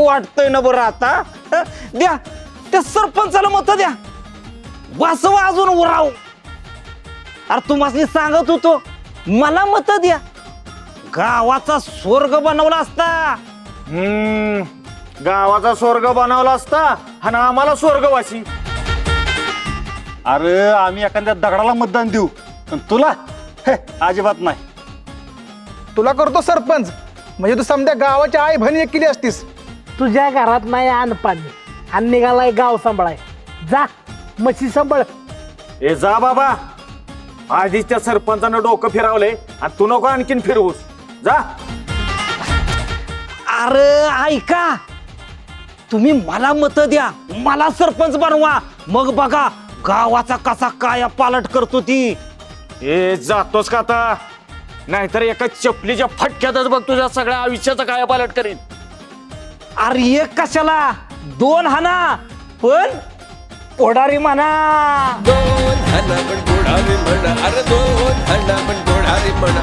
वाटतंय ना बरं आता. हं? द्या. त्या सरपंचाला मत द्या. वासवा अजून उराव. अरे तुम्हाला सांगत होतो. मला मत द्या. गावाचा स्वर्ग बनवला असता. हम्म. गावाचा स्वर्ग बनवला असता आणि आम्हाला स्वर्गवासी. अरे आम्ही एखाद्या दगडाला मतदान देऊ. पण तुला? हे अजिबात नाही. तुला करतो सरपंच. म्हणजे तू समजा गावाची आई बहिणी केली असतीस. तुझ्या घरात नाही अन्न पाणी. आणि निघालाय गाव सांभाळाय. जा म्हशी सांभाळ. ए जा बाबा. आधीच त्या सरपंचानं डोकं फिरवलंय आणि तू नको आणखीन फिरवूस. जा. अरे ऐका. तुम्ही मला मत द्या. मला सरपंच बनवा. मग बघा गावाचा कसा काया पालट करतो ती. ए जातोस का आता? नाहीतर एका चपलीच्या फटक्यातच बघ तुझ्या सगळ्या आयुष्याचा काय पालट करीन. अरे एक कशाला? दोन हाना पण पोडारी म्हणा. दोन हना पण गोडारे म्हणा. अरे दोन हना पण गोडारे म्हणा.